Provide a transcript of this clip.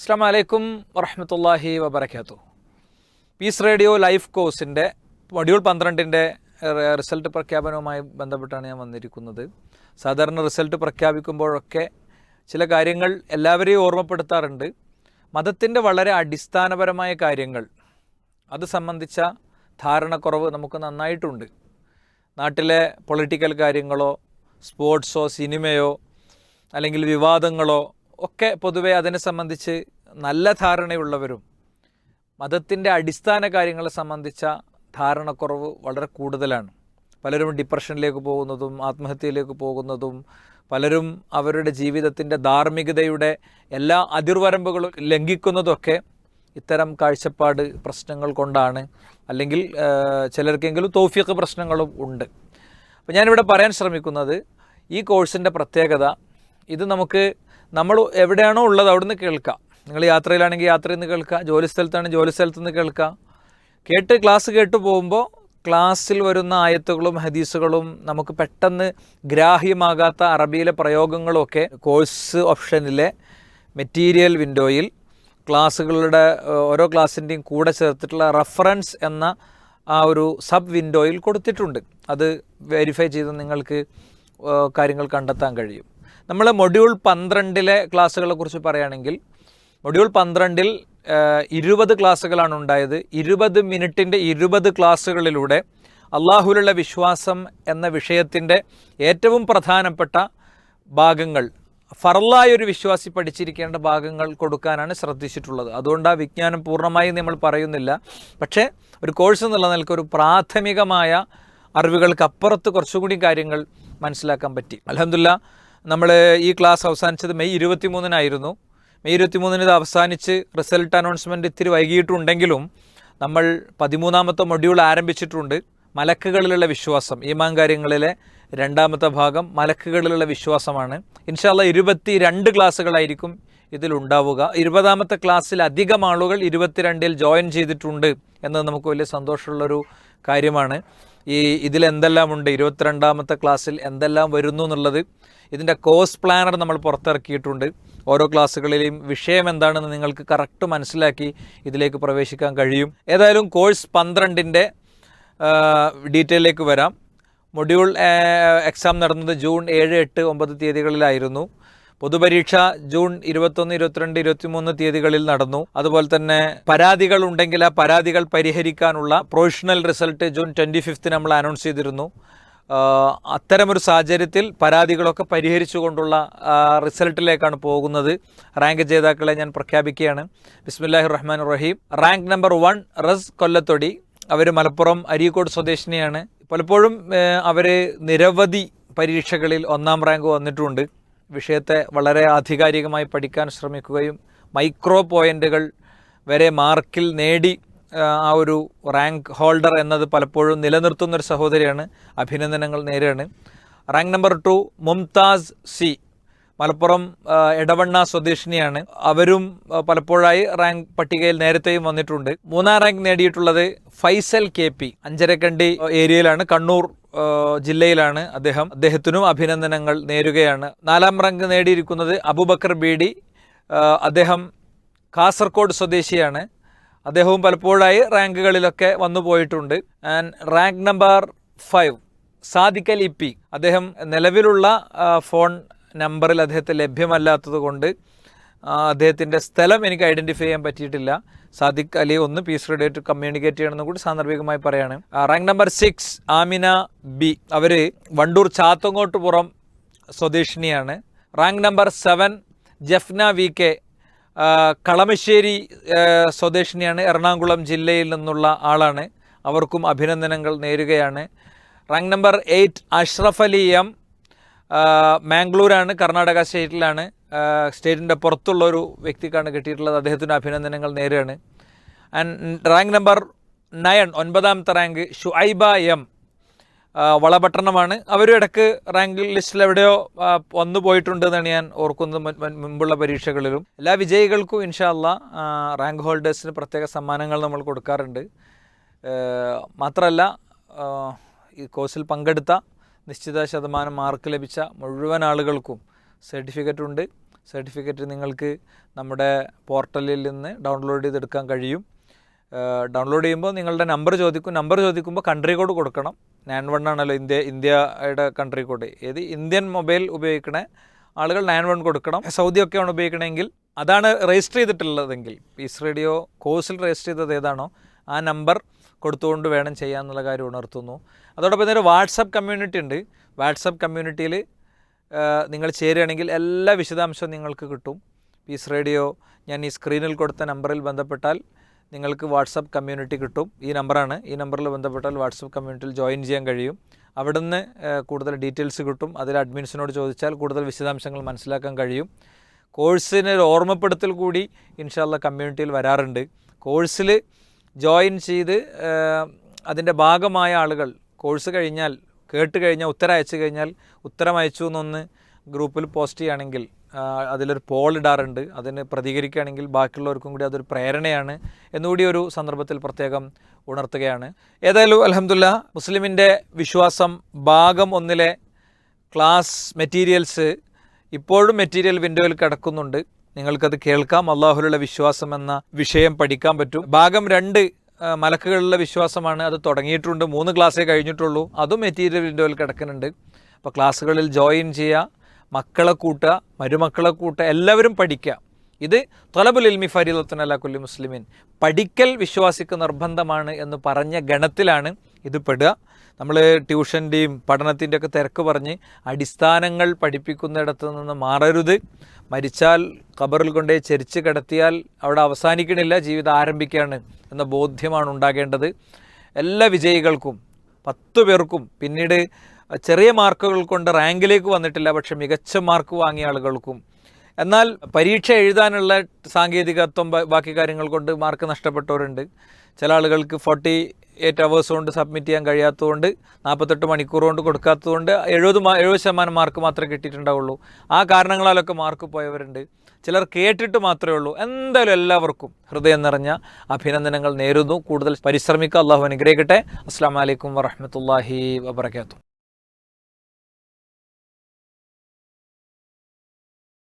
അസ്സാം വലൈക്കും വറഹമത്തല്ലാഹി വബർക്കാത്തു പീസ് റേഡിയോ ലൈഫ് കോഴ്സിന്റെ മൊഡ്യൂൾ പന്ത്രണ്ടിന്റെ റിസൾട്ട് പ്രഖ്യാപനവുമായി ബന്ധപ്പെട്ടാണ് ഞാൻ വന്നിരിക്കുന്നത്. സാധാരണ റിസൾട്ട് പ്രഖ്യാപിക്കുമ്പോഴൊക്കെ ചില കാര്യങ്ങൾ എല്ലാവരെയും ഓർമ്മപ്പെടുത്താറുണ്ട്. മതത്തിന്റെ വളരെ അടിസ്ഥാനപരമായ കാര്യങ്ങൾ അത് സംബന്ധിച്ച ധാരണക്കുറവ് നമുക്ക് നന്നായിട്ടുണ്ട്. നാട്ടിലെ പൊളിറ്റിക്കൽ കാര്യങ്ങളോ സ്പോർട്സോ സിനിമയോ അല്ലെങ്കിൽ വിവാദങ്ങളോ ഒക്കെ പൊതുവെ അതിനെ സംബന്ധിച്ച് നല്ല ധാരണയുള്ളവരും മതത്തിന്റെ അടിസ്ഥാന കാര്യങ്ങളെ സംബന്ധിച്ച ധാരണക്കുറവ് വളരെ കൂടുതലാണ്. പലരും ഡിപ്രഷനിലേക്ക് പോകുന്നതും ആത്മഹത്യയിലേക്ക് പോകുന്നതും പലരും അവരുടെ ജീവിതത്തിന്റെ ധാർമ്മികതയുടെ എല്ലാ അതിർവരമ്പുകളും ലംഘിക്കുന്നതൊക്കെ ഇത്തരം കാഴ്ചപ്പാട് പ്രശ്നങ്ങൾ കൊണ്ടാണ്. അല്ലെങ്കിൽ ചിലർക്കെങ്കിലും തോഫിയൊക്കെ പ്രശ്നങ്ങളും ഉണ്ട്. അപ്പോൾ ഞാനിവിടെ പറയാൻ ശ്രമിക്കുന്നത് ഈ കോഴ്സിന്റെ പ്രത്യേകത ഇത് നമുക്ക് നമ്മൾ എവിടെയാണോ ഉള്ളത് അവിടുന്ന് കേൾക്കാം. നിങ്ങൾ യാത്രയിലാണെങ്കിൽ യാത്രയിൽ നിന്ന് കേൾക്കാം. ജോലി സ്ഥലത്താണെങ്കിൽ ജോലി സ്ഥലത്ത് നിന്ന് കേൾക്കാം. കേട്ട് ക്ലാസ് കേട്ട് പോകുമ്പോൾ ക്ലാസ്സിൽ വരുന്ന ആയത്തുകളും ഹദീസുകളും നമുക്ക് പെട്ടെന്ന് ഗ്രാഹ്യമാകാത്ത അറബിയിലെ പ്രയോഗങ്ങളൊക്കെ കോഴ്സ് ഓപ്ഷനിലെ മെറ്റീരിയൽ വിൻഡോയിൽ ക്ലാസ്സുകളുടെ ഓരോ ക്ലാസ്സിന്റെയും കൂടെ ചേർത്തിട്ടുള്ള റഫറൻസ് എന്ന ആ ഒരു സബ് വിൻഡോയിൽ കൊടുത്തിട്ടുണ്ട്. അത് വെരിഫൈ ചെയ്ത് നിങ്ങൾക്ക് കാര്യങ്ങൾ കണ്ടെത്താൻ കഴിയും. നമ്മൾ മൊഡ്യൂൾ പന്ത്രണ്ടിലെ ക്ലാസ്സുകളെ കുറിച്ച് പറയുകയാണെങ്കിൽ മൊഡ്യൂൾ പന്ത്രണ്ടിൽ ഇരുപത് ക്ലാസ്സുകളാണ് ഉണ്ടായത്. ഇരുപത് മിനിറ്റിന്റെ ഇരുപത് ക്ലാസ്സുകളിലൂടെ അള്ളാഹുലുള്ള വിശ്വാസം എന്ന വിഷയത്തിന്റെ ഏറ്റവും പ്രധാനപ്പെട്ട ഭാഗങ്ങൾ ഫറലായ ഒരു വിശ്വാസി പഠിച്ചിരിക്കേണ്ട ഭാഗങ്ങൾ കൊടുക്കാനാണ് ശ്രദ്ധിച്ചിട്ടുള്ളത്. അതുകൊണ്ട് ആ വിജ്ഞാനം പൂർണമായും നമ്മൾ പറയുന്നില്ല. പക്ഷേ ഒരു കോഴ്സ് എന്നുള്ള നിലയ്ക്ക് ഒരു പ്രാഥമികമായ അറിവുകൾക്ക് അപ്പുറത്ത് കുറച്ചുകൂടി കാര്യങ്ങൾ മനസ്സിലാക്കാൻ പറ്റി. അലഹമില്ല നമ്മൾ ഈ ക്ലാസ് അവസാനിച്ചത് മെയ് ഇരുപത്തി മൂന്നിനായിരുന്നു മെയ് ഇരുപത്തി മൂന്നിന് ഇത് അവസാനിച്ച് റിസൾട്ട് അനൗൺസ്മെന്റ് ഇത്തിരി വൈകിയിട്ടുണ്ടെങ്കിലും നമ്മൾ പതിമൂന്നാമത്തെ മൊഡ്യൂൾ ആരംഭിച്ചിട്ടുണ്ട്. മലക്കുകളിലുള്ള വിശ്വാസം ഈമാൻ കാര്യങ്ങളിലെ രണ്ടാമത്തെ ഭാഗം മലക്കുകളിലുള്ള വിശ്വാസമാണ്. ഇൻഷാല്ല ഇരുപത്തി രണ്ട് ക്ലാസ്സുകളായിരിക്കും ഇതിലുണ്ടാവുക ഇരുപതാമത്തെ ക്ലാസ്സിൽ അധികം ആളുകൾ ഇരുപത്തിരണ്ടിൽ ജോയിൻ ചെയ്തിട്ടുണ്ട് എന്നത് നമുക്ക് വലിയ സന്തോഷമുള്ളൊരു കാര്യമാണ്. ഈ ഇതിൽ എന്തെല്ലാം ഉണ്ട്? ഇരുപത്തിരണ്ടാമത്തെ ക്ലാസ്സിൽ എന്തെല്ലാം വരുന്നു എന്നുള്ളത് ഇതിന്റെ കോഴ്സ് പ്ലാനർ നമ്മൾ പുറത്തിറക്കിയിട്ടുണ്ട്. ഓരോ ക്ലാസ്സുകളിലെയും വിഷയം എന്താണെന്ന് നിങ്ങൾക്ക് കറക്റ്റ് മനസ്സിലാക്കി ഇതിലേക്ക് പ്രവേശിക്കാൻ കഴിയും. ഏതായാലും കോഴ്സ് പന്ത്രണ്ടിന്റെ ഡീറ്റെയിലേക്ക് വരാം. മൊഡ്യൂൾ എക്സാം നടന്നത് ജൂൺ ഏഴ് എട്ട് ഒമ്പത് തീയതികളിലായിരുന്നു. പൊതുപരീക്ഷ ജൂൺ ഇരുപത്തൊന്ന് ഇരുപത്തിരണ്ട് ഇരുപത്തിമൂന്ന് തീയതികളിൽ നടന്നു. അതുപോലെ തന്നെ പരാതികൾ ഉണ്ടെങ്കിൽ ആ പരാതികൾ പരിഹരിക്കാനുള്ള provisional result June twenty fifth നമ്മൾ അനൗൺസ് ചെയ്തിരുന്നു. അത്തരമൊരു സാഹചര്യത്തിൽ പരാതികളൊക്കെ പരിഹരിച്ചുകൊണ്ടുള്ള കൊണ്ടുള്ള റിസൾട്ടിലേക്കാണ് പോകുന്നത്. റാങ്ക് ജേതാക്കളെ ഞാൻ പ്രഖ്യാപിക്കുകയാണ്. ബിസ്മില്ലാഹി റഹ്മാൻ റഹീം rank number one Ras Kollathodi. അവർ മലപ്പുറം അരീക്കോട് സ്വദേശിനിയാണ്. പലപ്പോഴും അവർ നിരവധി പരീക്ഷകളിൽ ഒന്നാം റാങ്ക് വന്നിട്ടുണ്ട്. വിഷയത്തെ വളരെ ആധികാരികമായി പഠിക്കാൻ ശ്രമിക്കുകയും മൈക്രോ പോയിന്റുകൾ വരെ മാർക്കിൽ നേടി ആ, ഒരു റാങ്ക് ഹോൾഡർ എന്നത് പലപ്പോഴും നിലനിർത്തുന്ന ഒരു സഹോദരിയാണ് അഭിനന്ദനങ്ങൾ നേരെയാണ്. Rank number two Mumtaz C Malappuram Edavanna സ്വദേശിനിയാണ്. അവരും പലപ്പോഴായി റാങ്ക് പട്ടികയിൽ നേരത്തെയും വന്നിട്ടുണ്ട്. മൂന്നാം റാങ്ക് നേടിയിട്ടുള്ളത് ഫൈസൽ കെ പി അഞ്ചരക്കണ്ടി ഏരിയയിലാണ്. കണ്ണൂർ ജില്ലയിലാണ് അദ്ദേഹം. അദ്ദേഹത്തിനും അഭിനന്ദനങ്ങൾ നേരുകയാണ്. നാലാം റാങ്ക് നേടിയിരിക്കുന്നത് അബുബക്കർ ബീഡി. അദ്ദേഹം കാസർഗോഡ് സ്വദേശിയാണ്. അദ്ദേഹവും പലപ്പോഴായി റാങ്കുകളിലൊക്കെ വന്നു പോയിട്ടുണ്ട്. ആൻഡ് റാങ്ക് നമ്പർ ഫൈവ് സാദിക്കൽ ഇപ്പി അദ്ദേഹം നിലവിലുള്ള ഫോൺ നമ്പറിൽ അദ്ദേഹത്തെ ലഭ്യമല്ലാത്തത് കൊണ്ട് അദ്ദേഹത്തിന്റെ സ്ഥലം എനിക്ക് ഐഡന്റിഫൈ ചെയ്യാൻ പറ്റിയിട്ടില്ല. സാദിഖ് അലി ഒന്ന് പീസ് ആയിട്ട് കമ്മ്യൂണിക്കേറ്റ് ചെയ്യണമെന്ന് കൂടി സാന്ദർഭികമായി പറയാണ്. Rank number six Amina B. അവർ Wandoor Chathangottupuram സ്വദേശിനിയാണ്. Rank number seven Jafna V K Kalamassery സ്വദേശിനിയാണ്. Ernakulam ജില്ലയിൽ നിന്നുള്ള ആളാണ്. അവർക്കും അഭിനന്ദനങ്ങൾ നേരുകയാണ്. Rank number eight Ashraf Ali M മാംഗ്ലൂരാണ് Karnataka സ്റ്റേറ്റിലാണ്. സ്റ്റേറ്റിന്റെ പുറത്തുള്ള ഒരു വ്യക്തിക്കാണ് കിട്ടിയിട്ടുള്ളത്. അദ്ദേഹത്തിന് അഭിനന്ദനങ്ങൾ നേരെയാണ്. ആൻഡ് റാങ്ക് നമ്പർ നയൻ ഒൻപതാമത്തെ റാങ്ക് ഷുഐബ എം വളപട്ടണമാണ്. അവരും ഇടയ്ക്ക് റാങ്ക് ലിസ്റ്റിൽ എവിടെയോ വന്നു പോയിട്ടുണ്ട് എന്നാണ് ഞാൻ ഓർക്കുന്നത് മുമ്പുള്ള പരീക്ഷകളിലും. എല്ലാ വിജയികൾക്കും ഇൻഷാല്ല റാങ്ക് ഹോൾഡേഴ്സിന് പ്രത്യേക സമ്മാനങ്ങൾ നമ്മൾ കൊടുക്കാറുണ്ട്. മാത്രമല്ല ഈ കോഴ്സിൽ പങ്കെടുത്ത നിശ്ചിത ശതമാനം മാർക്ക് ലഭിച്ച മുഴുവൻ ആളുകൾക്കും സർട്ടിഫിക്കറ്റ് ഉണ്ട്. സർട്ടിഫിക്കറ്റ് നിങ്ങൾക്ക് നമ്മുടെ പോർട്ടലിൽ നിന്ന് ഡൗൺലോഡ് ചെയ്തെടുക്കാൻ കഴിയും. ഡൗൺലോഡ് ചെയ്യുമ്പോൾ നിങ്ങളുടെ നമ്പർ ചോദിക്കും. നമ്പർ ചോദിക്കുമ്പോൾ കൺട്രി കോഡ് കൊടുക്കണം. നയൻ വൺ ആണല്ലോ ഇന്ത്യ ഇന്ത്യയുടെ കൺട്രി കോഡ് ഏത്? ഇന്ത്യൻ മൊബൈൽ ഉപയോഗിക്കണ ആളുകൾ നയൻ വൺ കൊടുക്കണം. സൗദി ഒക്കെയാണ് ഉപയോഗിക്കണമെങ്കിൽ അതാണ് രജിസ്റ്റർ ചെയ്തിട്ടുള്ളതെങ്കിൽ പീസ് റേഡിയോ കോഴ്സിൽ രജിസ്റ്റർ ചെയ്തത് ഏതാണോ ആ നമ്പർ കൊടുത്തുകൊണ്ട് വേണം ചെയ്യാമെന്നുള്ള കാര്യം ഉണർത്തുന്നു. അതോടൊപ്പം തന്നെ ഒരു വാട്സപ്പ് കമ്മ്യൂണിറ്റി ഉണ്ട്. വാട്സപ്പ് കമ്മ്യൂണിറ്റിയിൽ നിങ്ങൾ ചേരുകയാണെങ്കിൽ എല്ലാ വിശദാംശവും നിങ്ങൾക്ക് കിട്ടും. പീസ് റേഡിയോ ഞാൻ ഈ സ്ക്രീനിൽ കൊടുത്ത നമ്പറിൽ ബന്ധപ്പെട്ടാൽ നിങ്ങൾക്ക് വാട്സപ്പ് കമ്മ്യൂണിറ്റി കിട്ടും. ഈ നമ്പറാണ്. ഈ നമ്പറിൽ ബന്ധപ്പെട്ടാൽ വാട്സപ്പ് കമ്മ്യൂണിറ്റിയിൽ ജോയിൻ ചെയ്യാൻ കഴിയും. അവിടുന്ന് കൂടുതൽ ഡീറ്റെയിൽസ് കിട്ടും. അതിൽ അഡ്മിൻസിനോട് ചോദിച്ചാൽ കൂടുതൽ വിശദാംശങ്ങൾ മനസ്സിലാക്കാൻ കഴിയും. കോഴ്സിന് ഒരു ഓർമ്മപ്പെടുത്തൽ കൂടി ഇൻഷാല്ല കമ്മ്യൂണിറ്റിയിൽ വരാറുണ്ട്. കോഴ്സിൽ ജോയിൻ ചെയ്ത് അതിന്റെ ഭാഗമായ ആളുകൾ കോഴ്സ് കഴിഞ്ഞാൽ കേട്ട് കഴിഞ്ഞാൽ ഉത്തരം അയച്ചു കഴിഞ്ഞാൽ ഉത്തരം അയച്ചു എന്നൊന്ന് ഗ്രൂപ്പിൽ പോസ്റ്റ് ചെയ്യുകയാണെങ്കിൽ അതിലൊരു പോൾ ഇടാറുണ്ട്. അതിന് പ്രതികരിക്കുകയാണെങ്കിൽ ബാക്കിയുള്ളവർക്കും കൂടി അതൊരു പ്രേരണയാണ് എന്നുകൂടി ഒരു സന്ദർഭത്തിൽ പ്രത്യേകം ഉണർത്തുകയാണ്. ഏതായാലും അലഹമുല്ല മുസ്ലിമിന്റെ വിശ്വാസം ഭാഗം ഒന്നിലെ ക്ലാസ് മെറ്റീരിയൽസ് ഇപ്പോഴും മെറ്റീരിയൽ വിൻഡോയിൽ കിടക്കുന്നുണ്ട്. നിങ്ങൾക്കത് കേൾക്കാം. അള്ളാഹുലുള്ള വിശ്വാസം എന്ന വിഷയം പഠിക്കാൻ പറ്റും. ഭാഗം രണ്ട് ആ, മലക്കുകളിലുള്ള വിശ്വാസമാണ്. അത് തുടങ്ങിയിട്ടുണ്ട്. മൂന്ന് ക്ലാസ്സേ കഴിഞ്ഞിട്ടുള്ളൂ. അതും മെറ്റീരിയൽ വിൻഡോയിൽ കിടക്കുന്നുണ്ട്. അപ്പോൾ ക്ലാസ്സുകളിൽ ജോയിൻ ചെയ്യുക മക്കളെ കൂട്ടുക മരുമക്കളെ കൂട്ടുക എല്ലാവരും പഠിക്കുക. ഇത് തൊലബുൽ ഇൽമി ഫരീലത്തുനല്ല കുല്ലി മുസ്ലിമിൻ പഠിക്കൽ വിശ്വാസിക്ക് നിർബന്ധമാണ് എന്ന് പറഞ്ഞ ഗണത്തിലാണ് ഇത് പെടുക. നമ്മൾ ട്യൂഷന്റെയും പഠനത്തിന്റെ ഒക്കെ തിരക്ക് പറഞ്ഞ് അടിസ്ഥാനങ്ങൾ പഠിപ്പിക്കുന്നിടത്ത് നിന്ന് മാറരുത്. മരിച്ചാൽ ഖബറിൽ കൊണ്ടേ ചരിച്ച് കിടത്തിയാൽ അവിടെ അവസാനിക്കണില്ല ജീവിതം ആരംഭിക്കുകയാണ് എന്ന ബോധ്യമാണ് ഉണ്ടാകേണ്ടത്. എല്ലാ വിജയികൾക്കും പത്ത് പേർക്കും പിന്നീട് ചെറിയ മാർക്കുകൾ കൊണ്ട് റാങ്കിലേക്ക് വന്നിട്ടില്ല പക്ഷെ മികച്ച മാർക്ക് വാങ്ങിയ ആളുകൾക്കും. എന്നാൽ പരീക്ഷ എഴുതാനുള്ള സാങ്കേതികത്വം ബാക്കി കാര്യങ്ങൾ കൊണ്ട് മാർക്ക് നഷ്ടപ്പെട്ടവരുണ്ട്. ചില ആളുകൾക്ക് ഫോർട്ടി എയ്റ്റ് അവേഴ്സ് കൊണ്ട് സബ്മിറ്റ് ചെയ്യാൻ കഴിയാത്തതുകൊണ്ട് നാൽപ്പത്തെട്ട് മണിക്കൂർ കൊണ്ട് കൊടുക്കാത്തതുകൊണ്ട് എഴുപത് എഴുപത് ശതമാനം മാർക്ക് മാത്രമേ കിട്ടിയിട്ടുണ്ടാവുള്ളൂ. ആ കാരണങ്ങളാലൊക്കെ മാർക്ക് പോയവരുണ്ട്. ചിലർ കേട്ടിട്ട് മാത്രമേ ഉള്ളൂ. എന്തായാലും എല്ലാവർക്കും ഹൃദയം നിറഞ്ഞ അഭിനന്ദനങ്ങൾ നേരുന്നു. കൂടുതൽ പരിശ്രമിക്കുക. അള്ളാഹു അനുഗ്രഹിക്കട്ടെ. അസ്സാം വലൈക്കും വറഹമത്തല്ലാഹി വബർക്കാത്തു